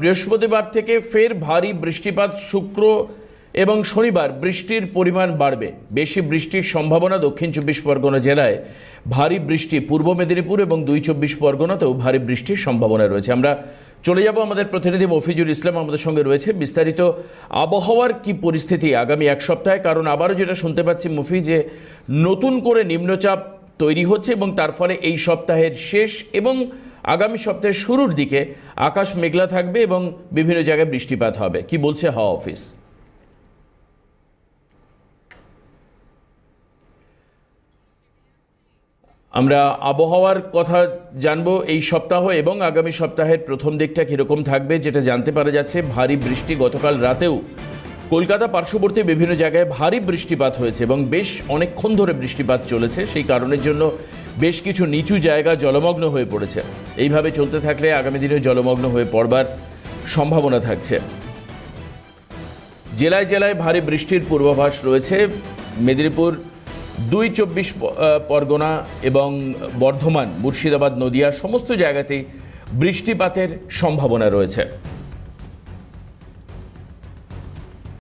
বৃহস্পতিবার থেকে ফের ভারী বৃষ্টিপাত শুক্র এবং শনিবার বৃষ্টির পরিমাণ বাড়বে। বেশি বৃষ্টির সম্ভাবনা দক্ষিণ চব্বিশ পরগনা জেলায়। ভারী বৃষ্টি পূর্ব মেদিনীপুর এবং দুই চব্বিশ পরগনাতেও ভারী বৃষ্টির সম্ভাবনা রয়েছে। আমরা চলে যাব আমাদের প্রতিনিধি মফিজুল ইসলাম আমাদের সঙ্গে রয়েছে। বিস্তারিত আবহাওয়ার কি পরিস্থিতি আগামী এক সপ্তাহে? কারণ আবারও যেটা শুনতে পাচ্ছি মফি যে নতুন করে নিম্নচাপ তৈরি হচ্ছে এবং তার ফলে এই সপ্তাহের শেষ এবং আগামী সপ্তাহের শুরুর দিকে আকাশ মেঘলা থাকবে এবং বিভিন্ন জায়গায় বৃষ্টিপাত হবে। কি বলছে হাওয়া অফিস? আমরা আবহাওয়ার কথা জানব এই সপ্তাহ এবং আগামী সপ্তাহের প্রথম দিকটা কীরকম থাকবে যেটা জানতে পারা যাচ্ছে। ভারী বৃষ্টি গতকাল রাতেও কলকাতা পার্শ্ববর্তী বিভিন্ন জায়গায় ভারী বৃষ্টিপাত হয়েছে এবং বেশ অনেকক্ষণ ধরে বৃষ্টিপাত চলেছে। সেই কারণের জন্য বেশ কিছু নিচু জায়গা জলমগ্ন হয়ে পড়েছে। এইভাবে চলতে থাকলে আগামী দিনে জলমগ্ন হয়ে পড়বার সম্ভাবনা থাকছে। জেলায় জেলায় ভারী বৃষ্টির পূর্বাভাস রয়েছে। মেদিনীপুর দুই চব্বিশ পরগনা এবং বর্ধমান, মুর্শিদাবাদ, নদিয়া সমস্ত জায়গাতেই বৃষ্টিপাতের সম্ভাবনা রয়েছে।